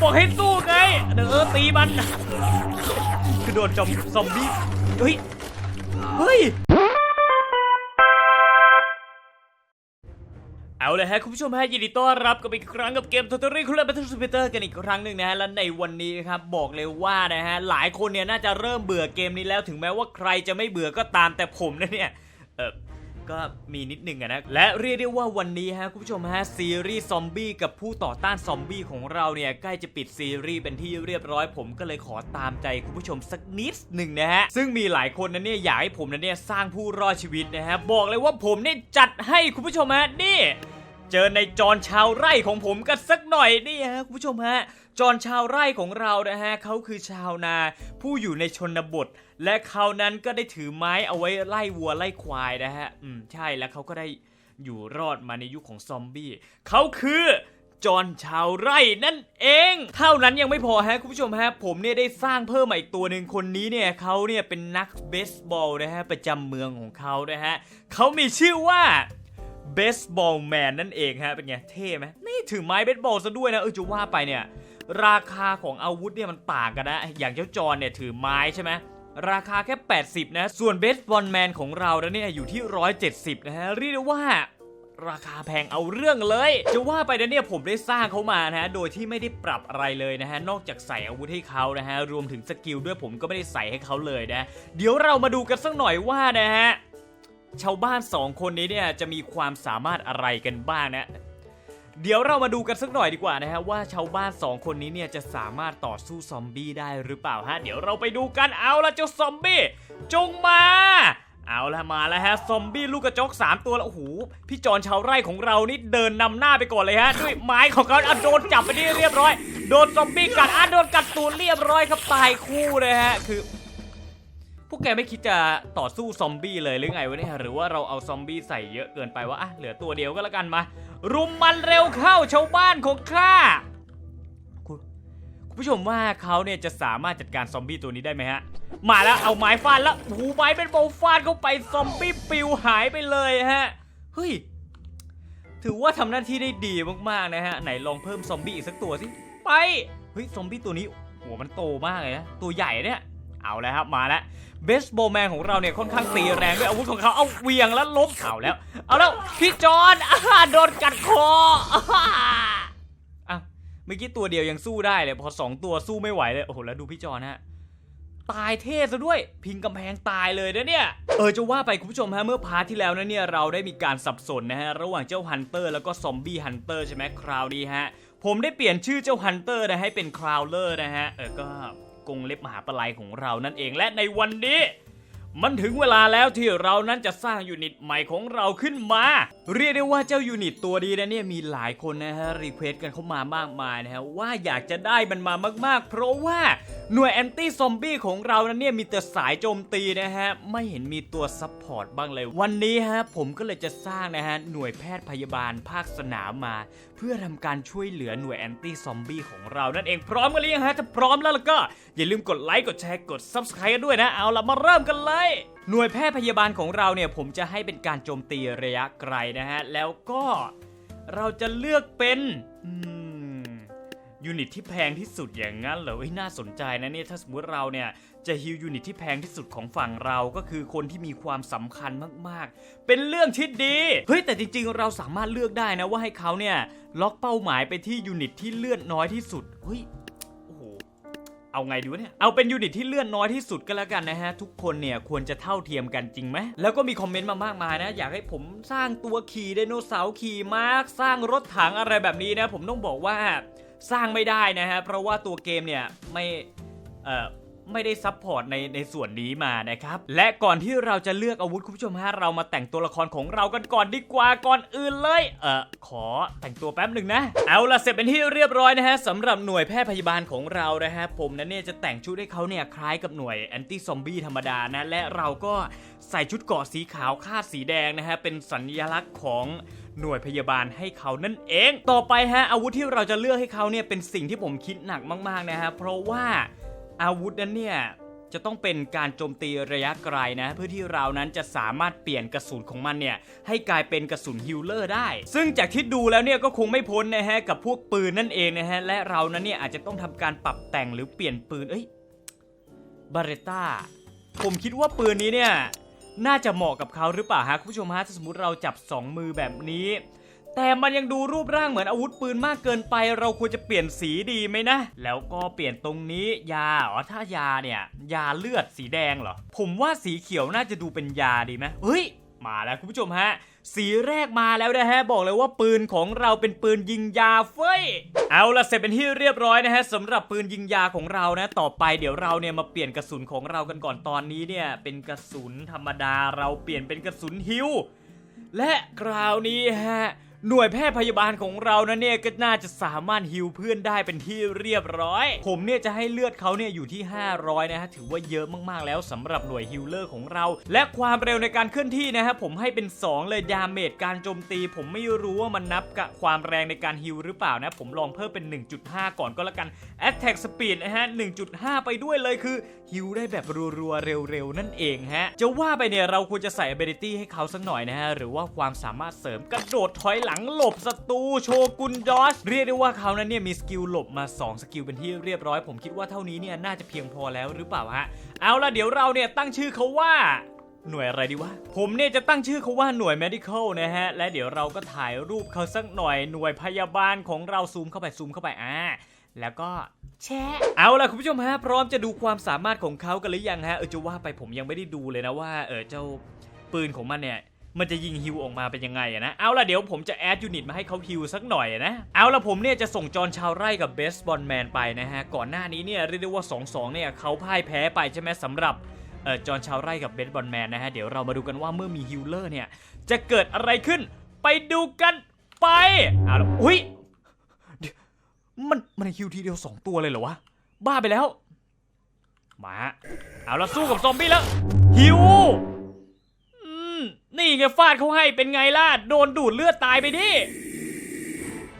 บอกให้สู้ไง เดี๋ยวเออตีมันกระโดดจอมซอมบี้ เฮ้ย เฮ้ย เอาเลยฮะ คุณผู้ชมฮะยินดีต้อนรับกันอีกครั้งกับเกม Totally Cool Battle Simulator กันอีกครั้งหนึ่งนะฮะ และในวันนี้นะครับ บอกเลยว่านะฮะ หลายคนเนี่ยน่าจะเริ่มเบื่อเกมนี้แล้วถึงแม้ว่าใครจะไม่เบื่อก็ตามแต่ผมนะเนี่ย เออ ก็มีนิดหนึ่งอะนะ และเรียกได้ว่าวันนี้ฮะคุณผู้ชมฮะซีรีส์ซอมบี้กับผู้ต่อต้านซอมบี้ของเราเนี่ยใกล้จะปิดซีรีส์เป็นที่เรียบร้อยผมก็เลยขอตามใจคุณผู้ชมสักนิดหนึ่งนะฮะซึ่งมีหลายคนนะเนี่ยอยากให้ผมนะเนี่ยสร้างผู้รอดชีวิตนะฮะบอกเลยว่าผมเนี่ยจัดให้คุณผู้ชมฮะนี่ เจอในจอนชาวไร่ของผมกันสักหน่อยนี่ฮะคุณผู้ชมฮะจอนชาวไร่ของเรานะฮะเขาคือชาวนา ผู้อยู่ในชนบท และเขานั้นก็ได้ถือไม้เอาไว้ไล่วัวไล่ควายนะฮะอืมใช่แล้วเขาก็ได้อยู่รอดมาในยุคของซอมบี้เขาคือจอนชาวไร่นั่นเอง เท่านั้นยังไม่พอฮะคุณผู้ชมฮะ ผมเนี่ยได้สร้างเพิ่มมาอีกตัวหนึ่งคนนี้เนี่ยเขาเนี่ยเป็นนักเบสบอลนะฮะประจำเมืองของเขานะฮะเขามีชื่อว่า เบสบอลแมนนั่นเองฮะ เป็นไง เท่ไหมนี่ถือไม้เบสบอลซะด้วยนะ เออจะว่าไปเนี่ย ราคาของอาวุธเนี่ยมันต่างกันนะ อย่างเจ้าจอนเนี่ยถือไม้ใช่ไหมราคาแค่ 80 นะ ส่วนเบสบอลแมนของเราแล้วเนี่ยอยู่ที่ 170 นะฮะ เรียกได้ว่าราคาแพงเอาเรื่องเลย จะว่าไปนะเนี่ยผมได้สร้างเขามานะฮะ โดยที่ไม่ได้ปรับอะไรเลยนะฮะ นอกจากใส่อาวุธให้เขานะฮะ รวมถึงสกิลด้วยผมก็ไม่ได้ใส่ให้เขาเลยนะ เดี๋ยวเรามาดูกันสักหน่อยว่านะฮะ ชาวบ้านสองคนนี้เนี่ยจะมีความสามารถอะไรกันบ้างนะ เดี๋ยวเรามาดูกันสักหน่อยดีกว่านะฮะว่าชาวบ้านสองคนนี้เนี่ยจะสามารถต่อสู้ซอมบี้ได้หรือเปล่าฮะเดี๋ยวเราไปดูกันเอาละเจ้าซอมบี้จงมาเอาละมาแล้วฮะซอมบี้ลูกกระจกสามตัวแล้วโอ้โหพี่จอนชาวไร่ของเรานี่เดินนำหน้าไปก่อนเลยฮะด้วยไม้ของเขาอโดนจับไปที่เรียบร้อย โดนซอมบี้กัดอะโดนกัดตูนเรียบร้อยครับตายคู่เลยฮะคือ วกแกไม่คิดจะต่อสู้ซอมบี้เลยหรือไงวะเนี่ยหรือว่าเราเอาซอมบี้ใส่เยอะเกินไปว่าอะเหลือตัวเดียวก็แล้วกันมา รุมมันเร็วเข้าชาวบ้านของข้าคุณคุณผู้ชมว่าเขาเนี่ยจะสามารถจัดการซอมบี้ตัวนี้ได้ไหมฮะ มาแล้วเอาไม้ฟาดแล้วหูไม้เป็นโบว์ฟาดเข้าไปซอมบี้ปิวหายไปเลยฮะเฮ้ยถือว่าทำหน้าที่ได้ดีมากๆนะฮะไหนลองเพิ่มซอมบี้อีกสักตัวสิไปเฮ้ยซอมบี้ตัวนี้หัวมันโตมากเลยนะตัวใหญ่เนี่ย เอาแล้วครับมาแล้วเบสบอลแมนของเราเนี่ยค่อนข้างตีแรงด้วยอาวุธของเขาเอาเวียงแล้วล้มเอาแล้ว เอาแล้วพี่จอนอโดนกัดคออ่าอะเมื่อกี้ตัวเดียวยังสู้ได้เลยพอสองตัวสู้ไม่ไหวเลยโอ้โหแล้วดูพี่จอนฮะตายเท่ซะด้วย พิงกำแพงตายเลยนะเนี่ย เออจะว่าไปคุณผู้ชมฮะเมื่อพาร์ทที่แล้วนะเนี่ยเราได้มีการสับสนนะฮะระหว่างเจ้าฮันเตอร์แล้วก็ซอมบี้ฮันเตอร์ใช่ไหมคราวนี้ฮะผมได้เปลี่ยนชื่อเจ้าฮันเตอร์นะให้เป็นคราวเลอร์นะฮะเออก็ กงเล็บมหาปลายของเรานั่นเองและในวันนี้ มันถึงเวลาแล้วที่เรานั้นจะสร้างยูนิตใหม่ของเราขึ้นมา เรียกได้ว่าเจ้ายูนิตตัวนี้นะเนี่ยมีหลายคนนะฮะรีเควสกันเข้ามามากมายนะฮะว่าอยากจะได้มันมามาก ๆ เพราะว่าหน่วยแอนตี้ซอมบี้ของเรานั้นเนี่ยมีแต่สายโจมตีนะฮะไม่เห็นมีตัวซัพพอร์ตบ้างเลย วันนี้ฮะผมก็เลยจะสร้างนะฮะหน่วยแพทย์พยาบาลภาคสนามมา เพื่อทำการช่วยเหลือหน่วยแอนตี้ซอมบี้ของเรานั่นเองพร้อมกันหรือยังฮะถ้าพร้อมแล้วล่ะก็อย่าลืมกดไลค์กดแชร์กด Subscribe ด้วยนะเอาละมาเริ่มกันเลยหน่วยแพทย์พยาบาลของเราเนี่ยผมจะให้เป็นการโจมตีระยะไกลนะฮะ แล้วก็เราจะเลือกเป็นยูนิตที่แพงที่สุดอย่างนั้นเหรอเฮ้น่าสนใจนะเนี่ยถ้าสมมติเราเนี่ยจะฮิวยูนิตที่แพงที่สุดของฝั่งเราก็คือคนที่มีความสำคัญมากๆ เป็นเรื่องที่ดี เฮ้ย แต่จริงๆ เราสามารถเลือกได้นะว่าให้เขาเนี่ยล็อกเป้าหมายไปที่ยูนิตที่เลือนน้อยที่สุด เฮ้ย เอาไงดีวะเนี่ย เอาเป็นยูนิตที่เลื่อนน้อยที่สุดก็แล้วกันนะฮะ ทุกคนเนี่ยควรจะเท่าเทียมกันจริงไหม แล้วก็มีคอมเมนต์มามากมายนะ อยากให้ผมสร้างตัวขี่ไดโนเสาร์ขี่มาร์คสร้างรถถังอะไรแบบนี้นะ ผมต้องบอกว่าสร้างไม่ได้นะฮะ เพราะว่าตัวเกมเนี่ยไม่ เอ่อ ไม่ได้ซับพอร์ตในในส่วนนี้มานะครับ และก่อนที่เราจะเลือกอาวุธคุณผู้ชมฮะเรามาแต่งตัวละครของเรากันก่อนดีกว่าก่อนอื่นเลย เออขอแต่งตัวแป๊บหนึ่งนะ เอาละเสร็จเป็นที่เรียบร้อยนะฮะสำหรับหน่วยแพทย์พยาบาลของเรานะฮะผมนั้นเนี่ยจะแต่งชุดให้เขาเนี่ยคล้ายกับหน่วยแอนตี้ซอมบี้ธรรมดานะและเราก็ใส่ชุดเกาะสีขาวคาดสีแดงนะฮะเป็นสัญลักษณ์ของหน่วยพยาบาลให้เขานั่นเอง ต่อไปฮะอาวุธที่เราจะเลือกให้เขาเนี่ยเป็นสิ่งที่ผมคิดหนักมากๆนะฮะเพราะว่า อาวุธนั้นเนี่ยจะต้องเป็นการโจมตีระยะไกลนะ เพื่อที่เรานั้นจะสามารถเปลี่ยนกระสุนของมันเนี่ยให้กลายเป็นกระสุนฮิลเลอร์ได้ ซึ่งจากที่ดูแล้วเนี่ยก็คงไม่พ้นนะฮะกับพวกปืนนั่นเองนะฮะและเรานั้นเนี่ยอาจจะต้องทำการปรับแต่งหรือเปลี่ยนปืนเอ้ยบาเรต้าผมคิดว่าปืนนี้เนี่ยน่าจะเหมาะกับเขาหรือเปล่าฮะคุณผู้ชมฮะถ้าสมมติเราจับ 2 มือแบบนี้ แต่มันยังดูรูปร่างเหมือนอาวุธปืนมากเกินไป เราควรจะเปลี่ยนสีดีไหมนะ แล้วก็เปลี่ยนตรงนี้ยาอ๋อถ้ายาเนี่ย ยาเลือดสีแดงเหรอ ผมว่าสีเขียวน่าจะดูเป็นยาดีไหมเฮ้ย มาแล้วคุณผู้ชมฮะ สีแรกมาแล้วนะฮะ บอกเลยว่าปืนของเราเป็นปืนยิงยาเฟ้ย เอาละเสร็จเป็นที่เรียบร้อยนะฮะสำหรับปืนยิงยาของเรานะ ต่อไปเดี๋ยวเราเนี่ยมาเปลี่ยนกระสุนของเรากันก่อนตอนนี้เนี่ยเป็นกระสุนธรรมดาเราเปลี่ยนเป็นกระสุนฮิวและคราวนี้ฮะ หน่วยแพทย์พยาบาลของเรานะเนี่ยก็น่าจะสามารถฮิวเพื่อนได้เป็นที่เรียบร้อย ผมเนี่ยจะให้เลือดเขาเนี่ยอยู่ที่ 500 นะฮะถือว่าเยอะมากๆแล้วสำหรับหน่วยฮิลเลอร์ของเรา และความเร็วในการเคลื่อนที่นะฮะผมให้เป็น 2 เลยดาเมจการโจมตี ผมไม่รู้ว่ามันนับกับความแรงในการฮิลหรือเปล่านะ ผมลองเพิ่มเป็น 1.5 ก่อนก็แล้วกัน Attack Speed นะฮะ 1.5 ไปด้วยเลยคือฮิลได้แบบรัวๆเร็วๆ นั่นเองฮะ จะว่าไปเนี่ยเราควรจะใส่ ability ให้เขาสักหน่อยนะฮะ หรือว่าความสามารถเสริมกระโดดถอยหลังหลบศัตรูโชกุนดอสเรียกได้ว่าเขานั้นเนี่ยมีสกิลหลบมา 2 สกิลเป็นที่เรียบร้อย ผมคิดว่าเท่านี้เนี่ยน่าจะเพียงพอแล้วหรือเปล่าฮะ เอาละเดี๋ยวเราเนี่ยตั้งชื่อเขาว่าหน่วยอะไรดีวะ ผมเนี่ยจะตั้งชื่อเขาว่าหน่วย medical นะฮะ และเดี๋ยวเราก็ถ่ายรูปเขาสักหน่อย หน่วยพยาบาลของเราซูมเข้าไปซูมเข้าไป อ่า แล้วก็แชะเอาล่ะคุณผู้ชมฮะพร้อมจะดูความสามารถของเขากันหรือยังฮะเออจะว่าไปผมยังไม่ได้ดูเลยนะว่าเออเจ้าปืนของมันเนี่ยมันจะยิงฮิวออกมาเป็นยังไงอะนะ เอาล่ะเดี๋ยวผมจะแอดยูนิตมาให้เขาฮิวสักหน่อยอะนะ เอาล่ะผมเนี่ยจะส่งจอห์นชาวไร่กับเบสบอลแมนไปนะฮะ ก่อนหน้านี้เนี่ยเรียกได้ว่า 2-2เนี่ยเขาพ่ายแพ้ไปใช่ไหมสำหรับเออจอห์นชาวไร่กับเบสบอลแมนนะฮะ เดี๋ยวเรามาดูกันว่าเมื่อมีฮิลเลอร์เนี่ยจะเกิดอะไรขึ้นไปดูกันไป เอาละอุ้ยเดี๋ยว มันมันฮิวทีเดียว2ตัวเลยเหรอวะ บ้าไปแล้ว มาฮะเอาละสู้กับซอมบี้แล้วฮิวอืมนี่ไงฟาดเขาให้เป็นไงล่ะ โดนดูดเลือดตายไปดิ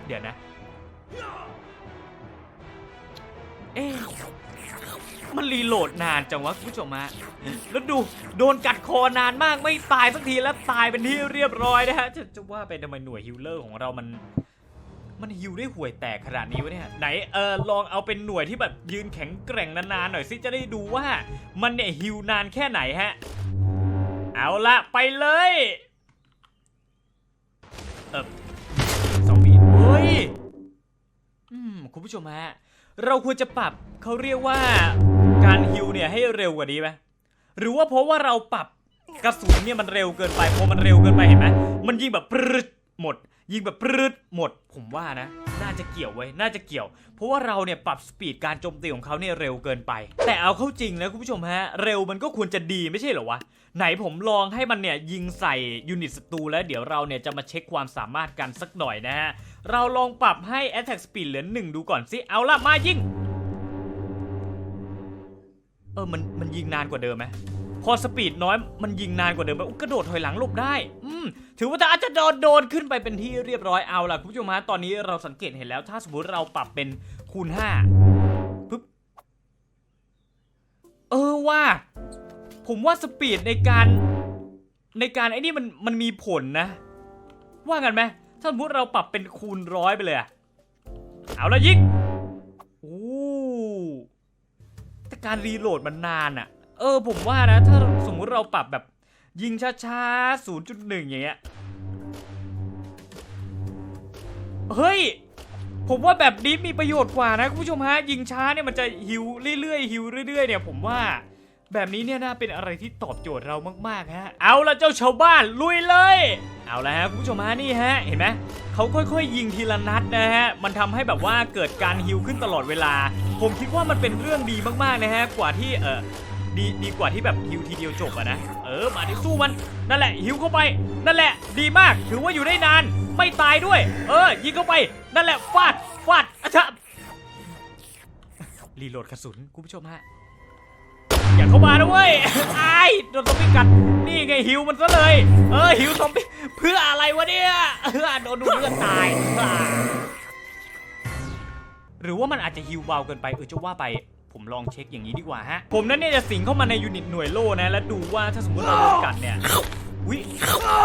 เดี๋ยวนะ เอ๊ะมันรีโหลดนานจังวะคุณผู้ชมฮะแล้วดูโดนกัดคอนานมากไม่ตายสักทีแล้วตายเป็นที่เรียบร้อยนะฮะ จะจะว่าไปทำไมหน่วยฮิลเลอร์ของเรามัน มันฮิวได้ห่วยแตกขนาดนี้วะเนี่ยไหนเออลองเอาเป็นหน่วยที่แบบยืนแข็งแกร่งนานๆหน่อยสิจะได้ดูว่ามันเนี่ยฮิวนานแค่ไหนฮะ เอาละไปเลยเออสองวิเฮ้ยอืมคุณผู้ชมฮะเราควรจะปรับเขาเรียกว่าการฮิวเนี่ยให้เร็วกว่านี้ไหมหรือว่าเพราะว่าเราปรับกระสุนเนี่ยมันเร็วเกินไปพอมันเร็วเกินไปเห็นไหมมันยิงแบบปรึดหมด ยิงแบบปรึดหมด ผมว่านะ น่าจะเกี่ยวไว้ น่าจะเกี่ยว เพราะว่าเราเนี่ยปรับสปีดการโจมตีของเขาเนี่ยเร็วเกินไป แต่เอาเข้าจริงนะคุณผู้ชมฮะ เร็วมันก็ควรจะดีไม่ใช่เหรอวะ ไหนผมลองให้มันเนี่ยยิงใส่ยูนิตศัตรูแล้วเดี๋ยวเราเนี่ยจะมาเช็คความสามารถกันสักหน่อยนะฮะ เราลองปรับให้ attack speed เหลือหนึ่งดูก่อนสิเอาละมายิง เออมันมันยิงนานกว่าเดิมไหม พอสปีดน้อยมันยิงนานกว่าเดิมไหมอุ๊ยกระโดดถอยหลังหลบได้อืมถือว่าจะอาจจะโดนโดนขึ้นไปเป็นที่เรียบร้อยเอาล่ะคุณผู้ชมฮะตอนนี้เราสังเกตเห็นแล้ว ถ้าสมมติเราปรับเป็นคูณ5ปึ๊บเออว่า ผมว่าสปีดในการในการไอ้นี่มันมันมีผลนะ ว่ากันไหมถ้าสมมติเราปรับเป็นคูณร้อยไปเลยอะเอาละยิงโอ้แต่การรีโหลดมันนานอะ เออผมว่านะ ถ้าสมมุติเราปรับแบบยิงช้าๆ0.1อย่างเงี้ย เฮ้ย ผมว่าแบบนี้มีประโยชน์กว่านะคุณผู้ชมฮะ ยิงช้าเนี่ยมันจะหิวเรื่อยๆหิวเรื่อยๆเนี่ยผมว่าแบบนี้เนี่ยน่าเป็นอะไรที่ตอบโจทย์เรามากๆฮะ เอาละเจ้าชาวบ้านลุยเลย เอาละฮะคุณผู้ชมฮะนี่ฮะเห็นไหมเขาค่อยๆ ยิงทีละนัดนะฮะ มันทำให้แบบว่าเกิดการฮิวขึ้นตลอดเวลา ผมคิดว่ามันเป็นเรื่องดีมากๆนะฮะ กว่าที่เออ ดีดีกว่าที่แบบฮิวทีเดียวจบอะนะ เออมาดิสู้มัน นั่นแหละฮิวเข้าไป นั่นแหละ ดีมากถือว่าอยู่ได้นาน ไม่ตายด้วย เออยิงเข้าไป นั่นแหละฟาดฟาดอะชะรีโหลดกระสุนคุณผู้ชมฮะอย่าเข้ามานะเว้ยไอ้โดนซอมบี้กัด นี่ไงหิวมันซะเลย เออหิวซอมบี้เพื่ออะไรวะเนี่ยเออโดนดูดเลือดตาย หรือว่ามันอาจจะหิวเบาเกินไปเออจะว่าไป ผมลองเช็คอย่างนี้ดีกว่าฮะ ผมนั้นเนี่ยจะสิงเข้ามาในยูนิตหน่วยโล่นะ แล้วดูว่าถ้าสมมติเราโดนกัดเนี่ยวิ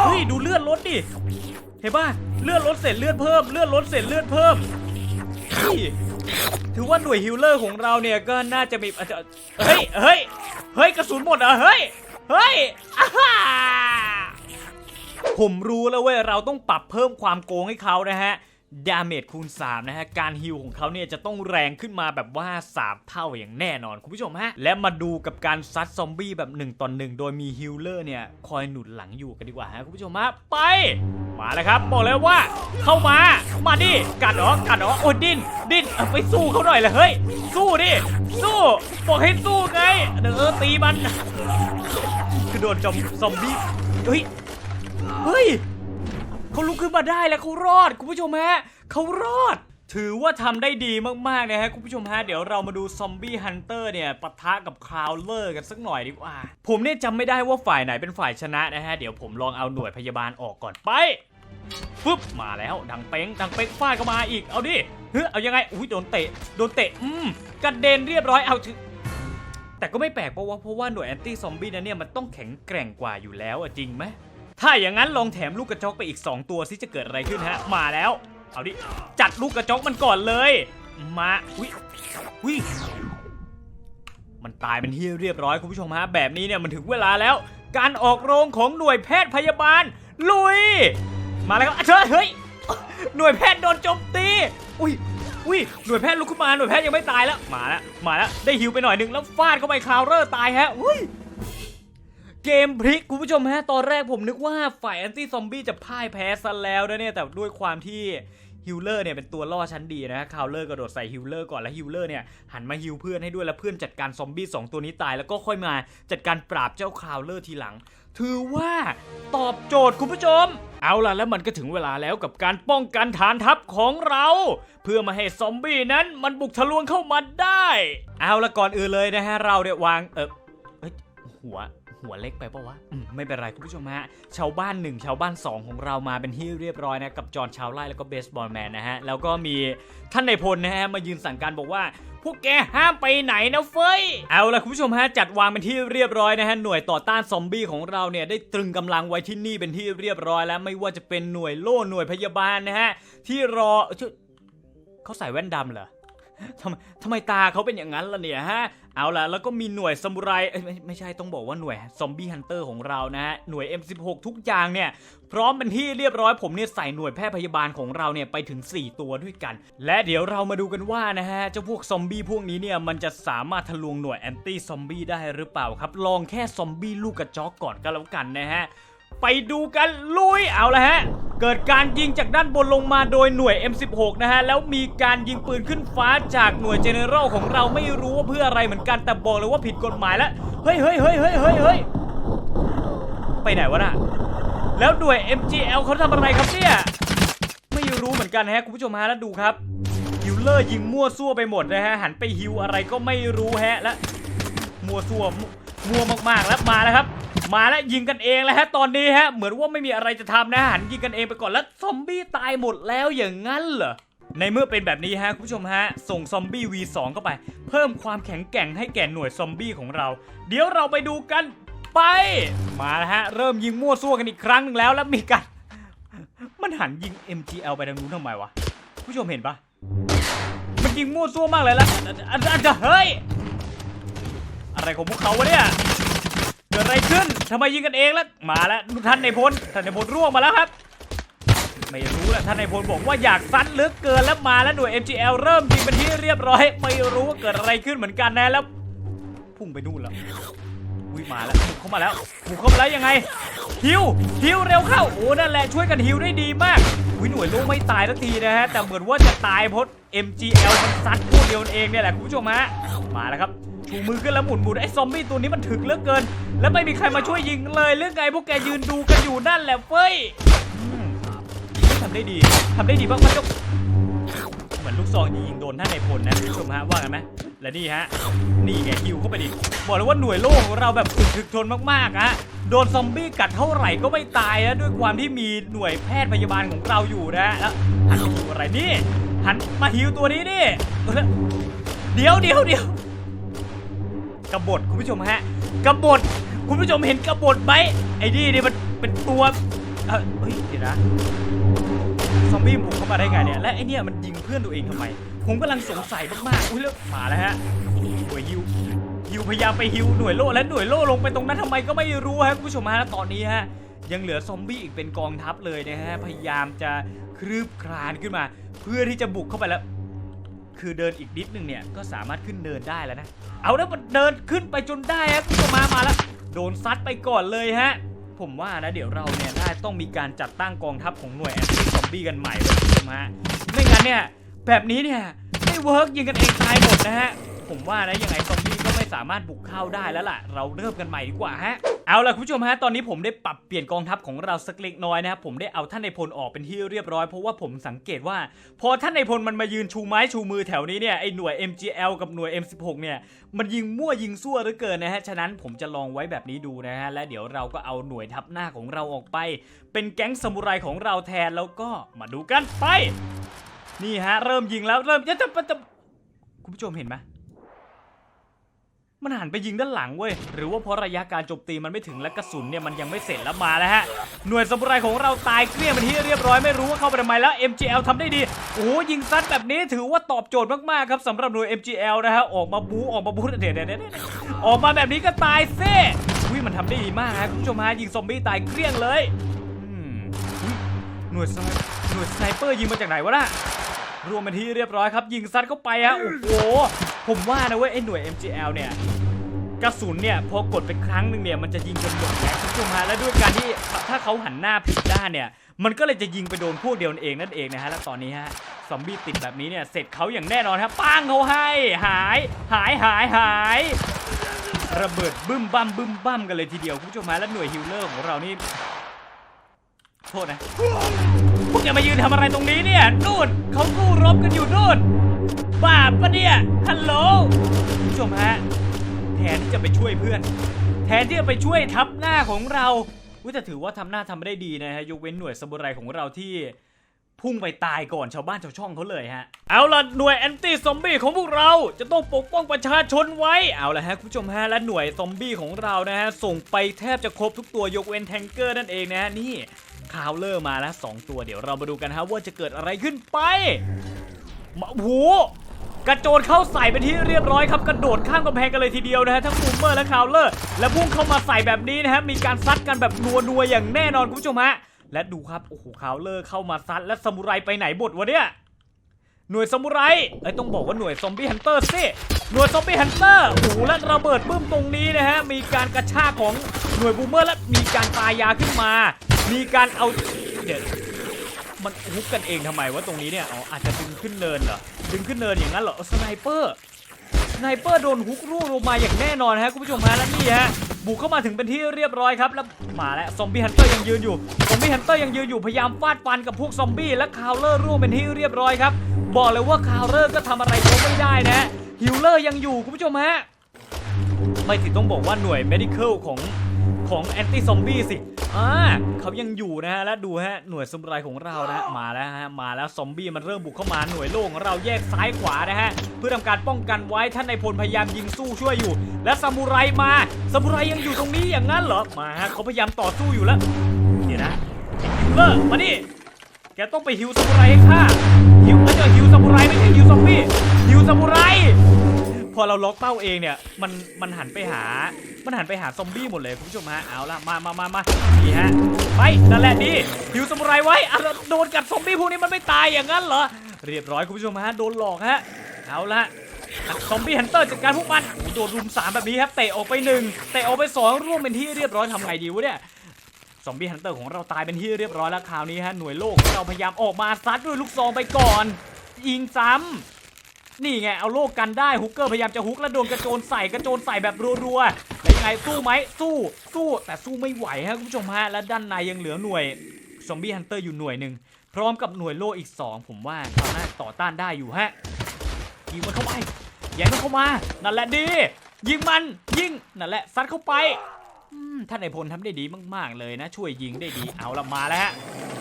เฮ้ยดูเลือดลดดิ เห็นป่ะ เลือดลดเสร็จเลือดเพิ่ม เลือดลดเสร็จเลือดเพิ่มนี่ถือว่าหน่วยฮิลเลอร์ของเราเนี่ยก็น่าจะมีอาจจะเฮ้ย เฮ้ย เฮ้ยกระสุนหมดเหรอเฮ้ย เฮ้ยผมรู้แล้วเว้ยเราต้องปรับเพิ่มความโกงให้เขานะฮะ ดาเมจคูณ 3 นะฮะ การฮิลของเขาเนี่ยจะต้องแรงขึ้นมาแบบว่า 3 เท่าอย่างแน่นอน คุณผู้ชมฮะ และมาดูกับการซัดซอมบี้แบบ 1ต่อ1โดยมีฮิลเลอร์เนี่ย คอยหนุนหลังอยู่กันดีกว่าฮะ คุณผู้ชมฮะ ไป มาแล้วครับ บอกเลยว่า เข้ามา มาดิ กัดเหรอกัดเหรอโอ้ดิ้นดิ้นเอาไปสู้เขาหน่อยเลยเฮ้ย สู้ดิ สู้ บอกให้สู้ไง เดี๋ยวเออตีมัน คือโดนจอมซอมบี้ เฮ้ย เฮ้ย เขาลุกขึ้นมาได้แล้วเขารอดคุณผู้ชมฮะเขารอด ถือว่าทำได้ดีมากๆนะฮะคุณผู้ชมฮะเดี๋ยวเรามาดูซอมบี้ฮันเตอร์เนี่ยปะทะกับคราวเลอร์กันสักหน่อยดีกว่า ผมเนี่ยจำไม่ได้ว่าฝ่ายไหนเป็นฝ่ายชนะนะฮะเดี๋ยวผมลองเอาหน่วยพยาบาลออกก่อนไปปึ๊บมาแล้วดังเป้งดังเป้งฟาดเข้ามาอีกเอาดิเฮ้ยเอายังไงอุ้ยโดนเตะโดนเตะอืมกระเด็นเรียบร้อยเอาถึงแต่ก็ไม่แปลกเพราะว่าเพราะว่าหน่วยแอนตี้ซอมบี้นั้นเนี่ยมันต้องแข็งแกร่งกว่าอยู่แล้วอะจริงไหม ถ้าอย่างนั้นลองแถมลูกกระจอกไปอีก 2 ตัวซิจะเกิดอะไรขึ้นฮะ มาแล้ว เอาดิ จัดลูกกระจอกมันก่อนเลย มา อุ้ยอุ้ยมันตายเป็นที่เรียบร้อยคุณผู้ชมฮะ แบบนี้เนี่ยมันถึงเวลาแล้ว การออกโรงของหน่วยแพทย์พยาบาล ลุย มาแล้วครับอะเธอเฮ้ย หน่วยแพทย์โดนโจมตี อุ้ยอุ้ยหน่วยแพทย์ลุกขึ้นมา หน่วยแพทย์ยังไม่ตายแล้ว มาแล้ว มาแล้ว ได้ฮิวไปหน่อยหนึ่งแล้วฟาดเข้าไปคาวเรอร์ตายฮะ อุ้ย เกมพลิกคุณผู้ชมฮะตอนแรกผมนึกว่าฝ่ายแอนตี้ซอมบี้จะพ่ายแพ้ซะแล้วนะเนี่ยแต่ด้วยความที่ฮิลเลอร์เนี่ยเป็นตัวล่อชั้นดีนะคาวเลอร์กระโดดใส่ฮิลเลอร์ก่อนแล้วฮิลเลอร์เนี่ยหันมาฮิลเพื่อนให้ด้วยแล้วเพื่อนจัดการซอมบี้สองตัวนี้ตาย แล้วก็ค่อยมาจัดการปราบเจ้าคาวเลอร์ทีหลัง ถือว่าตอบโจทย์คุณผู้ชม เอาล่ะแล้วมันก็ถึงเวลาแล้วกับการป้องกันฐานทัพของเรา เพื่อมาให้ซอมบี้นั้นมันบุกทะลวงเข้ามาได้ เอาละก่อนอื่นเลยนะฮะเราเนี่ยวางเออหัว หัวเล็กไปปะวะอืมไม่เป็นไรคุณผู้ชมฮะชาวบ้านหนึ่งชาวบ้าน 2 ของเรามาเป็นที่เรียบร้อยนะกับจอห์นชาวไร่แล้วก็เบสบอลแมนนะฮะแล้วก็มีท่านในายพลนะฮะมายืนสั่งการบอกว่าพวกแกห้ามไปไหนนะเฟ้ยเอาล่ะคุณผู้ชมฮะจัดวางเป็นที่เรียบร้อยนะฮะหน่วยต่อต้านซอมบี้ของเราเนี่ยได้ตรึงกำลังไว้ที่นี่เป็นที่เรียบร้อยแล้วไม่ว่าจะเป็นหน่วยโล่หน่วยพยาบาลนะฮะที่รอเอ้ยเขาใส่แว่นดำเหรอ ทำไมทำไมตาเขาเป็นอย่างนั้นล่ะเนี่ยฮะ เอาล่ะ แล้วก็มีหน่วยซามูไรไม่ไม่ใช่ต้องบอกว่าหน่วยซอมบี้ฮันเตอร์ของเรานะฮะ หน่วย M16 ทุกอย่างเนี่ย พร้อมเป็นที่เรียบร้อยผมเนี่ยใส่หน่วยแพทย์พยาบาลของเราเนี่ยไปถึง 4 ตัวด้วยกัน และเดี๋ยวเรามาดูกันว่านะฮะ เจ้าพวกซอมบี้พวกนี้เนี่ย มันจะสามารถทะลวงหน่วยแอนตี้ซอมบี้ได้หรือเปล่าครับ ลองแค่ซอมบี้ลูกกระจอกก่อนก็แล้วกันนะฮะ ไปดูกันลุยเอาละฮะ เกิดการยิงจากด้านบนลงมาโดยหน่วย M16 นะฮะ แล้วมีการยิงปืนขึ้นฟ้าจากหน่วยเจเนอเรลของเราไม่รู้ว่าเพื่ออะไรเหมือนกันแต่บอกเลยว่าผิดกฎหมายแล้ว เฮ้ยเฮ้ยเฮ้ยเฮ้ยเฮ้ยเฮ้ยไปไหนวะน่ะ แล้วหน่วย MGL เขาทำอะไรครับเนี่ย ไม่รู้เหมือนกันฮะคุณผู้ชมฮะแล้วดูครับฮิวเลอร์ยิงมั่วซั่วไปหมดนะฮะหันไปฮิวอะไรก็ไม่รู้ฮะและมั่วซั่วมัวมัวมากๆแล้วมาแล้วครับ มาแล้วยิงกันเองแล้วฮะตอนนี้ฮะเหมือนว่าไม่มีอะไรจะทำนะหันยิงกันเองไปก่อนแล้วซอมบี้ตายหมดแล้วอย่างนั้นเหรอในเมื่อเป็นแบบนี้ฮะคุณผู้ชมฮะ ส่งซอมบี้ V2 เข้าไป เพิ่มความแข็งแกร่งให้แก่หน่วยซอมบี้ของเรา เดี๋ยวเราไปดูกันไป มาฮะ เริ่มยิงมั่วซั่วกันอีกครั้งหนึงแล้วแล้วมีการมันหันยิง MGL ไปทางนู้นทำไมวะผู้ชมเห็นปะมันยิงมั่วซั่วมากเลยล้วอันจะเฮ้ยอะไรของพวกเขาวะเนี่ย กิดอะไรขึ้นทำไมยิงกันเองแล้วมาแล้วท่านในพลท่านในพลร่วงมาแล้วครับ ไม่รู้แหละท่านในพลบอกว่าอยากซัดหลือเกินแล้วมาแล้วหน่วย MGL เริ่มยิงเป็นที่เรียบร้อย ไม่รู้ว่าเกิดอะไรขึ้นเหมือนกันนะแล้ว พุ่งไปนู่นแล้ววิ่งมาแล้วบุกเข้ามาแล้วบุกเข้ามาแล้วยังไงฮิวฮิวเร็วเข้าโอ้นั่นแหละช่วยกันฮิวได้ดีมากวิหน่วยลูกไม่ตายสักทีนะฮะแต่เหมือนว่าจะตายเพราะ MGL มันซัดพวกเดียวเองเนี่ยแหละคุณผู้ชมฮะมาแล้วครับ ชูมือขึ้นแล้วหมุนหมุนไอ้ซอมบี้ตัวนี้มันถึกเหลือเกิน แล้วไม่มีใครมาช่วยยิงเลยเรื่องไงพวกแกยืนดูกันอยู่นั่นแหละเฟ้ยทำได้ดีทำได้ดีมากมันก็เหมือนลูกซองยิงโดนท่านในพลนะคุณผู้ชมฮะว่ากันไหมและนี่ฮะนี่ไงฮิวเข้าไปดิบอกเลยว่าหน่วยโล่ของเราแบบอึดถึกทนมากๆฮะโดนซอมบี้กัดเท่าไหร่ก็ไม่ตายนะด้วยความที่มีหน่วยแพทย์พยาบาลของเราอยู่นะแล้วหันมาฮิวอะไรนี่หันมาฮิวตัวนี้นี่เดี๋ยวเดี๋ยวเดี๋ยว กบฏคุณผู้ชมฮะกบฏคุณผู้ชมเห็นกบฏไหมไอ้นี่นี่มันเป็นตัวเออเฮ้ยเดี๋ยวนะซอมบี้บุกเข้ามาได้ไงเนี่ยและไอ้เนี่ยมันยิงเพื่อนตัวเองทำไม ผมกำลังสงสัยมากๆอุ้ยแล้วมาแล้วฮะหน่วยฮิวฮิวพยายามไปฮิวหน่วยโล่และหน่วยโล่ลงไปตรงนั้นทำไมก็ไม่รู้ฮะคุณผู้ชมฮะตอนนี้ฮะยังเหลือซอมบี้อีกเป็นกองทัพเลยนะฮะพยายามจะคลืบคลานขึ้นมา เพื่อที่จะบุกเข้าไปแล้ว คือเดินอีกนิดนึงเนี่ยก็สามารถขึ้นเดินได้แล้วนะ เอาแล้วมันเดินขึ้นไปจนได้ฮะคุณผู้ชมมามาแล้ว โดนซัดไปก่อนเลยฮะ ผมว่านะเดี๋ยวเราเนี่ยได้ต้องมีการจัดตั้งกองทัพของหน่วยแอนตี้ซอมบี้กันใหม่เลยคุณผู้ชมฮะไม่งั้นเนี่ยแบบนี้เนี่ยไม่เวิร์กยิงกันเองตายหมดนะฮะผมว่านะยังไงซอม สามารถบุกเข้าได้แล้วล่ะ เราเริ่มกันใหม่ดีกว่าฮะเอาล่ะคุณผู้ชมฮะตอนนี้ผมได้ปรับเปลี่ยนกองทัพของเราสักเล็กน้อยนะครับผมได้เอาท่านในพลออกเป็นที่เรียบร้อยเพราะว่าผมสังเกตว่า พอท่านในพลมันมายืนชูไม้ชูมือแถวนี้เนี่ยไอหน่วย MGL กับหน่วย M16 เนี่ยมันยิงมั่วยิงซั่วเหลือเกินนะฮะฉะนั้นผมจะลองไว้แบบนี้ดูนะฮะและเดี๋ยวเราก็เอาหน่วยทัพหน้าของเราออกไป เป็นแก๊งซามูไรของเราแทนแล้วก็มาดูกันไป นี่ฮะเริ่มยิงแล้วเริ่มจะจะจะคุณผู้ชมเห็นไหม มันหันไปยิงด้านหลังเว้ย หรือว่าเพราะระยะการโจมตีมันไม่ถึงและกระสุนเนี่ยมันยังไม่เสร็จแล้วมาแล้วฮะ หน่วยซามูไรของเราตายเกลี้ยงเป็นที่เรียบร้อยไม่รู้ว่าเข้าไปทำไมแล้ว MGL ทำได้ดี โอ้โหยิงซัดแบบนี้ถือว่าตอบโจทย์มากๆครับสำหรับหน่วย MGL นะฮะ ออกมาบูออกมาบู๊เดี๋ยวเดี๋ยวเดี๋ยวเดี๋ยวออกมาแบบนี้ก็ตายเซ่อุ้ยมันทำได้ดีมากฮะคุณผู้ชมฮะยิงซอมบี้ตายเกลี้ยงเลยอืมหน่วยสไนหน่วยสไนเปอร์ยิงมาจากไหนวะน่ะ รวมเป็นที่เรียบร้อยครับ ยิงซัดเข้าไปฮะโอ้โห ผมว่านะเว้ยไอ้หน่วย MGL เนี่ยกระสุนเนี่ยพอกดไปครั้งหนึ่งเนี่ยมันจะยิงจนหมดแม็กซ์คุณผู้ชมฮะและด้วยการที่ถ้าเขาหันหน้าผิดด้านเนี่ย มันก็เลยจะยิงไปโดนพวกเดียวนั่นเองนั่นเองนะฮะและตอนนี้ฮะซอมบี้ติดแบบนี้เนี่ยเสร็จเขาอย่างแน่นอนครับป้างเขาให้หายหายหายหายระเบิดบึ้มบั้มบึ้มบั้มกันเลยทีเดียวคุณผู้ชมฮะและหน่วยฮิลเลอร์ของเรานี่ โทษนะ พวกแกมายืนทำอะไรตรงนี้เนี่ยนู่นเขาสู้รบกันอยู่นู่นบ้าปะเนี่ยฮัลโหลผู้ชมฮะ แทนที่จะไปช่วยเพื่อน แทนที่จะไปช่วยทัพหน้าของเราวิแต่ถือว่าทำหน้าทำไม่ได้ดีนะฮะยกเว้นหน่วยสมุไรของเราที่พุ่งไปตายก่อนชาวบ้านชาวช่องเขาเลยฮะ เอาล่ะหน่วยแอนตี้ซอมบี้ของพวกเราจะต้องปกป้องประชาชนไว้ เอาล่ะฮะคุณผู้ชมฮะและหน่วยซอมบี้ของเรานะฮะส่งไปแทบจะครบทุกตัวยกเว้นแทงเกอร์นั่นเองนะฮะนี่ คาวเลอร์มาแล้วสองตัวเดี๋ยวเรามาดูกันฮะว่าจะเกิดอะไรขึ้นไปมาโอ้โหกระโจนเข้าใส่เป็นที่เรียบร้อยครับกระโดดข้ามกำแพงกันเลยทีเดียวนะฮะทั้งบูมเมอร์และคาวเลอร์ และพุ่งเข้ามาใส่แบบนี้นะฮะมีการซัดกันแบบนัวๆอย่างแน่นอนคุณผู้ชมฮะและดูครับโอ้โหคาวเลอร์เข้ามาซัดและซามูไรไปไหนบดวะเนี่ยหน่วยซามูไรเอ้ต้องบอกว่าหน่วยซอมบี้ฮันเตอร์สิหน่วยซอมบี้ฮันเตอร์โอ้โหและระเบิดบึ้มตรงนี้นะฮะมีการกระชากของหน่วยบูมเมอร์และมีการปายยาขึ้นมา มีการเอาเดี๋ยวมันฮุกกันเองทำไมวะตรงนี้เนี่ยอ๋ออาจจะดึงขึ้นเนินเหรอดึงขึ้นเนินอย่างนั้นเหรอสไนเปอร์สไนเปอร์โดนฮุกร่วงลงมาอย่างแน่นอนฮะคุณผู้ชมฮะและนี่ฮะบุกเข้ามาถึงเป็นที่เรียบร้อยครับแล้วมาแล้วซอมบี้ฮันเตอร์ยังยืนอยู่ซอมบี้ฮันเตอร์ยังยืนอยู่พยายามฟาดฟันกับพวกซอมบี้และคาวเลอร์ร่วงเป็นที่เรียบร้อยครับบอกเลยว่าคาวเลอร์ก็ทำอะไรเขาไม่ได้นะฮิลเลอร์ยังอยู่คุณผู้ชมฮะไม่สิต้องบอกว่าหน่วย medical ของ ของแอนตี้ซอมบี้สิอ่าเขายังอยู่นะฮะและดูฮะหน่วยสมุไรของเรานะมาแล้วฮะมาแล้วซอมบี้มันเริ่มบุกเข้ามาหน่วยโล่ของเราแยกซ้ายขวานะฮะเพื่อทำการป้องกันไว้ท่านในพลพยายามยิงสู้ช่วยอยู่ และซามูไรมาซามูไรยังอยู่ตรงนี้อย่างนั้นเหรอมาฮะเขาพยายามต่อสู้อยู่แล้วเดี๋ยวนะฮิวเลอร์มาดิแกต้องไปฮิวซามูไรให้ข้าฮิวไม่ใช่ฮิวซามูไรไม่ใช่ฮิวซอมบี้ฮิวซามูไร พอเราล็อกเป้าเองเนี่ยมันมันหันไปหา มันหันไปหาซอมบี้หมดเลยคุณผู้ชมฮะเอาละมามามามานี่ฮะไปนั่นแหละดีฮิวซามูไรไว้อะโดนกัดซอมบี้พวกนี้มันไม่ตายอย่างนั้นเหรอเรียบร้อยคุณผู้ชมฮะโดนหลอกฮะเอาละซอมบี้ฮันเตอร์จัดการพวกมันโดนรุมสามแบบนี้ครับเตะออกไปหนึ่งเตะออกไปสองร่วมเป็นที่เรียบร้อยทำไงดีวะเนี่ยซอมบี้ฮันเตอร์ของเราตายเป็นที่เรียบร้อยแล้วคราวนี้ฮะหน่วยโลกเราพยายามออกมาซัดด้วยลูกซองไปก่อนยิงซ้ำ นี่ไงเอาโลกกันได้ฮุกเกอร์พยายามจะฮุกแล้วโดนกระโจนใส่กระโจนใส่แบบรัวๆแล้วยังไงสู้ไหมสู้สู้แต่สู้ไม่ไหวฮะคุณผู้ชมฮะและด้านในยังเหลือหน่วยซอมบี้ฮันเตอร์อยู่หน่วยหนึ่งพร้อมกับหน่วยโลอีกสองผมว่าเขาน่าต่อต้านได้อยู่ฮะยิงมันเข้าไปแย่งมันเข้ามา นั่นแหละดี ยิงมันยิงนั่นแหละซัดเข้าไปท่านนายพลทำได้ดีมาก ๆ เลยนะ ช่วยยิงได้ดีเอาละมาแล้วฮะ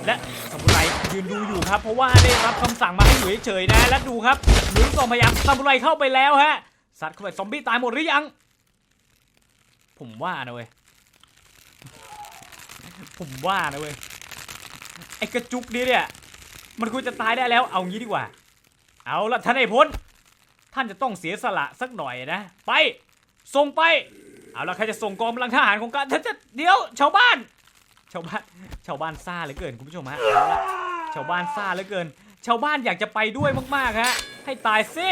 และสมุไรยืนดูอยู่ครับ เพราะว่าได้รับคำสั่งมาให้อยู่เฉยๆนะ และดูครับหนุนกองพยายามซามูไรเข้าไปแล้วฮะซัดเข้าไปซอมบี้ตายหมดหรือยัง ผมว่านะเว้ยผมว่านะเว้ยไอ้กระจุกนี้เนี่ย มันควรจะตายได้แล้วเอางี้ดีกว่า เอาละท่านไอ้พลท่านจะต้องเสียสละสักหน่อยนะ ไป ส่งไป เอาละใครจะส่งกองกำลังทหารของการท่านจะเดี๋ยวชาวบ้าน ชาวบ้านชาวบ้านซ่าเหลือเกินคุณผู้ชมฮะชาวบ้านซ่าเหลือเกิน ชาวบ้านอยากจะไปด้วยมากๆฮะให้ตายซิ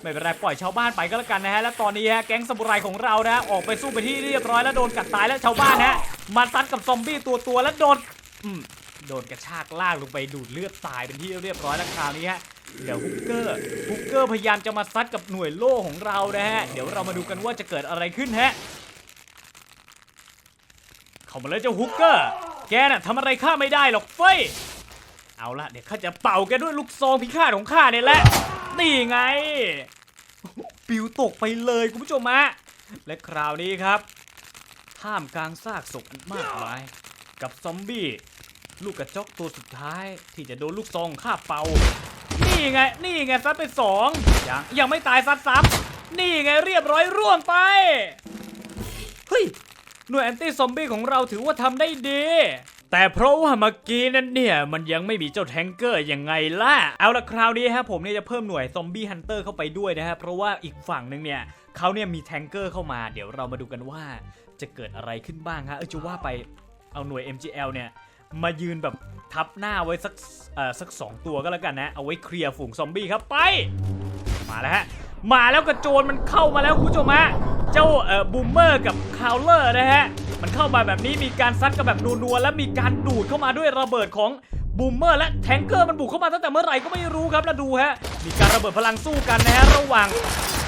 ไม่เป็นไรปล่อยชาวบ้านไปก็แล้วกันนะฮะและตอนนี้ฮะแก๊งสมุไรของเรานะออกไปสู้ไปที่เรียบร้อยแล้วโดนกัดตายแล้วชาวบ้านฮะมาซัดกับซอมบี้ตัวตัวๆแล้วโดนอืมโดนกระชากลากลงไปดูดเลือดตายเป็นที่เรียบร้อยแล้วคราวนี้ฮะเดี๋ยวฮุกเกอร์ฮุกเกอร์พยายามจะมาซัดกับหน่วยโล่ของเรานะฮะเดี๋ยวเรามาดูกันว่าจะเกิดอะไรขึ้นฮะ เข้ามาเลยเจ้าฮุกเกอร์ แกน่ะทำอะไรข้าไม่ได้หรอกเฟ้ย เอาละเดี๋ยวข้าจะเป่าแกด้วยลูกซองพิฆาตของข้าเนี่ยแหละ นี่ไง ปิวตกไปเลยคุณผู้ชมฮะ และคราวนี้ครับ ท่ามกลางซากศพอันมากมาย กับซอมบี้ลูกกระจอกตัวสุดท้ายที่จะโดนลูกซองฆ่าเป่า นี่ไง นี่ไงซัดไปสองยังยังไม่ตายซัดซ้ำนี่ไงเรียบร้อยร่วงไป เฮ้ย หน่วยแอนตี้ซอมบี้ของเราถือว่าทำได้ดี แต่เพราะว่าเมื่อกี้นั้นเนี่ยมันยังไม่มีเจ้าแทงเกอร์ยังไงล่ะ เอาละคราวนี้ฮะผมเนี่ยจะเพิ่มหน่วยซอมบี้ฮันเตอร์เข้าไปด้วยนะฮะเพราะว่าอีกฝั่งหนึ่งเนี่ยเขาเนี่ยมีแทงเกอร์เข้ามา เดี๋ยวเรามาดูกันว่าจะเกิดอะไรขึ้นบ้างฮะเออจะว่าไปเอาหน่วย MGL เนี่ย มายืนแบบทับหน้าไว้สักเอ่อสักสองตัวก็แล้วกันนะ เอาไว้เคลียร์ฝูงซอมบี้ครับไป มาแล้วฮะ มาแล้วกระโจนมันเข้ามาแล้วคุณผู้ชมฮะ เจ้าเอ่อบูมเมอร์กับคาวเลอร์นะฮะ มันเข้ามาแบบนี้มีการซัดกันแบบนัวๆและมีการดูดเข้ามาด้วยระเบิดของบูมเมอร์และแทงเกอร์มันบุกเข้ามาตั้งแต่เมื่อไหร่ก็ไม่รู้ครับแล้วดูฮะ มีการระเบิดพลังสู้กันนะฮะระหว่าง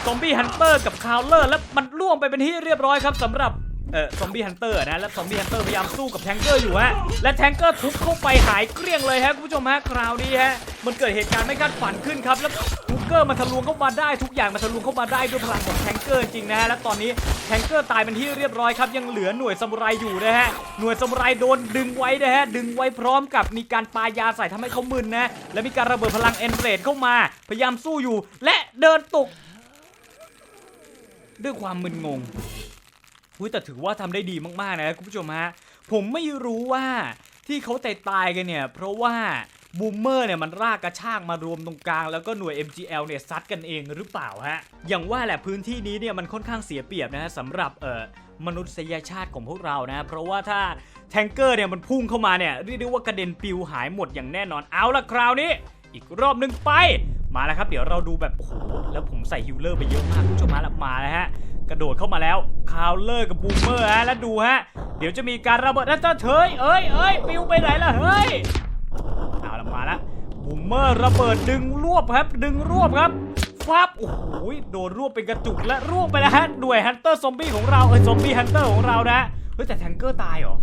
ซอมบี้ฮันเตอร์กับคาวเลอร์และมันล่วงไปเป็นที่เรียบร้อยครับสำหรับ เออซอมบี้ฮันเตอร์นะและซอมบี้ฮันเตอร์พยายามสู้กับแทงเกอร์อยู่ฮะและแทงเกอร์ทุบเข้าไปหายเกลี้ยงเลยฮะคุณผู้ชมฮะคราวนี้ฮะมันเกิดเหตุการณ์ไม่คาดฝันขึ้นครับแล้วทุกเกอร์มันทะลวงเข้ามาได้ทุกอย่างมันทะลวงเข้ามาได้ด้วยพลังของแทงเกอร์จริงนะฮะและตอนนี้แทงเกอร์ตายเป็นที่เรียบร้อยครับยังเหลือหน่วยซามูไรอยู่นะฮะหน่วยซามูไรโดนดึงไว้นะฮะดึงไว้พร้อมกับมีการปายาใส่ทำให้เขามึนนะและมีการระเบิดพลังเอนเรดเข้ามา พยายามสู้อยู่ และเดินตกด้วยความมึนงง ยแต่ถือว่าทำได้ดีมากๆนะคุณผู้ชมฮะผมไม่รู้ว่าที่เขาตายตายกันเนี่ย เพราะว่าบูมเมอร์เนี่ยมันรากกระชากมารวมตรงกลางแล้วก็หน่วย MGL เนี่ยซัดกันเองหรือเปล่าฮะ อย่างว่าแหละพื้นที่นี้เนี่ยมันค่อนข้างเสียเปรียบนะฮะสำหรับเอ่อมนุษยชาติของพวกเรานะ เพราะว่าถ้าแทงเกอร์เนี่ยมันพุ่งเข้ามาเนี่ยเรียกได้ว่ากระเด็นปิวหายหมดอย่างแน่นอนเอาละคราวนี้ อีกรอบหนึงไปมาแล้วครับ เดี๋ยวเราดูแบบโอ้โหแล้วผมใส่ฮิลเลอร์ไปเยอะมากคุณผู้ชมฮะแล้วมาแล้วฮะ กระโดดเข้ามาแล้วคาวเลอร์กับบูมเมอร์ฮะแล้วดูฮะ เดี๋ยวจะมีการระเบิดแล้วจะเฉยเอ้ยเอ้ยปิวไปไหนล่ะเฮ้ยเอาละมาแล้วบูมเมอร์ระเบิดดึงรวบครับ ดึงรวบครับฟับโอ้โหโดนรวบเป็นกระจุกและรวบไปแล้วฮะด้วยฮันเตอร์ซอมบี้ของเราเอ้ยซอมบี้ฮันเตอร์ของเรานะเฮ้ยแต่แทงเกอร์ตายเหรอ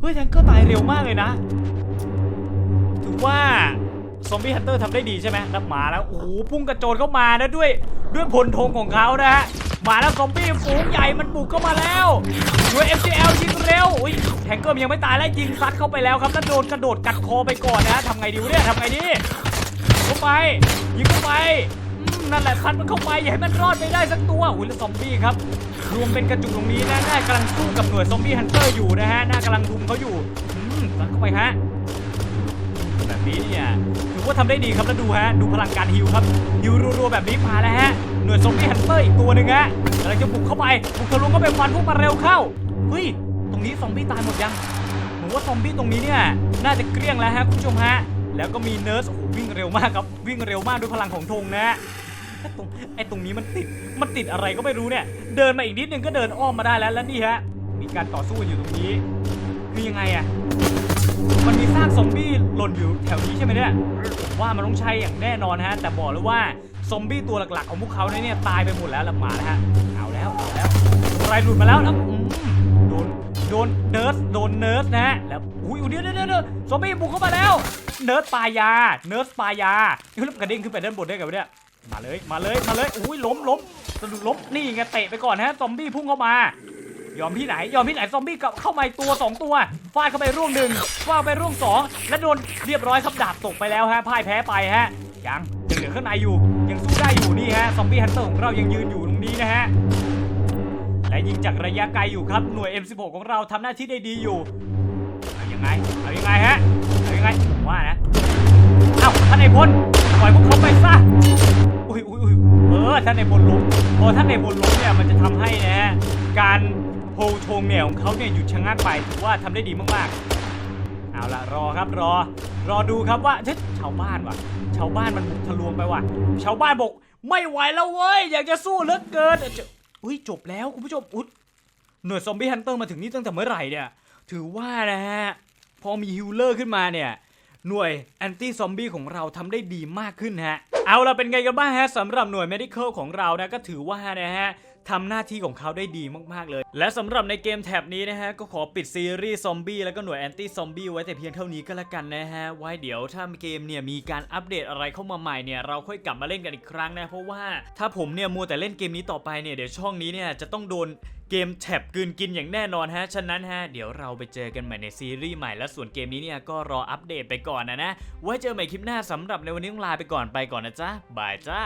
เฮ้ยแทงเกอร์ตายเร็วมากเลยนะถือว่าซอมบี้ฮันเตอร์ทำได้ดีใช่ไหมแล้วมาแล้ว โอ้โห พุ่งกระโจนเข้ามานะด้วย ด้วยพลธงของเขานะฮะ มาแล้วซอมบี้ฝูงใหญ่มันบุกเข้ามาแล้วด้วย MCL ยิงเร็วอุ้ยแทงเกอร์มันยังไม่ตายแล้วยิงซัดเข้าไปแล้วครับแล้วโดนกระโดดกัดคอไปก่อนนะทำไงดีวะเนี่ยทำไงดีเข้าไปยิงเข้าไปนั่นแหละคันมันเข้าไปอย่าให้มันรอดไม่ได้สักตัวอุ้ยแล้วซอมบี้ครับรวมเป็นกระจุกตรงนี้นะน่ากำลังสู้กับหน่วยซอมบี้ฮันเตอร์อยู่นะฮะน่ากำลังรุมเขาอยู่อืมซัดเข้าไปฮะ แบบนี้เนี่ยถือว่าทำได้ดีครับแล้วดูฮะดูพลังการฮิวครับฮิวรัวๆแบบนี้มาแล้วฮะหน่วยซอมบี้ฮันเตอร์อีกตัวหนึ่งฮะกำลังจะบุกเข้าไปบุกทะลุเข้าไปฟันพวกมันเร็วเข้าเฮ้ยตรงนี้ซอมบี้ตายหมดยังผมว่าซอมบี้ตรงนี้เนี่ยน่าจะเกลี้ยงแล้วฮะคุณผู้ชมฮะแล้วก็มีเนิร์สโอ้โหวิ่งเร็วมากครับวิ่งเร็วมากด้วยพลังของธงนะฮะไอตรงไอ้ตรงนี้มันติดมันติดอะไรก็ไม่รู้เนี่ย เดินมาอีกนิดนึงก็เดินอ้อมมาได้แล้วแล้วนี่ฮะมีการต่อสู้อยู่ตรงนี้คือยังไงอะ มันมีซากซอมบี้หล่นอยู่แถวนี้ใช่ไหมเนี่ยผมว่ามันต้องใช่อย่างแน่นอนฮะ แต่บอกเลยว่าซอมบี้ตัวหลักๆ ของพวกเขาเนี่ยตายไปหมดแล้วละหมาแล้วฮะ เอาแล้วเอาแล้วอะไรหลุดมาแล้วแล้วโดนโดนเนิร์สโดนเนิร์สนะฮะแล้วอุ้ยเดี๋ยวเดี๋ยวเดี๋ยวซอมบี้บุกเข้ามาแล้ว เนิร์สปายา เนิร์สปายาเฮ้ยแล้วกระเด้งขึ้นไปด้านบนได้ไงวะเนี่ยมาเลยมาเลยมาเลยอุ้ยล้มล้มสะดุดล้มนี่ไงเตะไปก่อนฮะซอมบี้พุ่งเข้ามา ยอมที่ไหน ยอมที่ไหนซอมบี้เข้ามาตัวสองตัวฟาดเข้าไปร่วงหนึ่งฟาดไปร่วงสองและโดนเรียบร้อยครับดาบตกไปแล้วฮะพ่ายแพ้ไปฮะยังยังเหลือข้างในอยู่ ยังสู้ได้อยู่นี่ฮะซอมบี้ฮันเตอร์ของเรายังยืนอยู่ตรงนี้นะฮะและยิงจากระยะไกลอยู่ครับหน่วย M16 ของเราทำหน้าที่ได้ดีอยู่เอายังไงเอายังไงฮะเอายังไงว่านะเอ้าท่านนายพลปล่อยพวกเขาไปซะอุ้ยอุ้ยอุ้ยเออท่านนายพลล้มพอท่านนายพลล้มเนี่ยมันจะทำให้นะฮะการ โฮธงเนี่ยของเขาเนี่ยหยุดชะงักไปถือว่าทำได้ดีมากๆ เอาละรอครับรอ รอดูครับว่าเฮ้ยชาวบ้านว่ะ ชาวบ้านมันบุกทะลวงไปว่ะ ชาวบ้านบอกไม่ไหวแล้วเว้ยอยากจะสู้เหลือเกินเจะอุ้ยจบแล้วคุณผู้ชมอุ๊ยหน่วยซอมบี้ฮันเตอร์มาถึงนี่ตั้งแต่เมื่อไหร่เนี่ย ถือว่านะฮะพอมีฮิลเลอร์ขึ้นมาเนี่ยหน่วยแอนตี้ซอมบี้ของเราทำได้ดีมากขึ้นฮะ เอาละเป็นไงกันบ้างฮะสำหรับหน่วย medical ของเรานะก็ถือว่านะฮะ ทำหน้าที่ของเขาได้ดีมากๆเลย และสำหรับในเกมแท็บนี้นะฮะก็ขอปิดซีรีส์ซอมบี้แล้วก็หน่วยแอนตี้ซอมบี้ไว้แต่เพียงเท่านี้ก็แล้วกันนะฮะไว้เดี๋ยวถ้าเกมเนี่ยมีการอัปเดตอะไรเข้ามาใหม่เนี่ยเราค่อยกลับมาเล่นกันอีกครั้งนะเพราะว่าถ้าผมเนี่ยมัวแต่เล่นเกมนี้ต่อไปเนี่ยเดี๋ยวช่องนี้เนี่ยจะต้องโดนเกมแท็บกืนกินอย่างแน่นอนฮะ ฉะนั้นฮะ เดี๋ยวเราไปเจอกันใหม่ในซีรีส์ใหม่ และส่วนเกมนี้เนี่ยก็รออัปเดตไปก่อนนะนะ ไว้เจอใหม่คลิปหน้าสำหรับในวันนี้ต้องลาไปก่อนไปก่อนนะจ๊ะ บายจ้า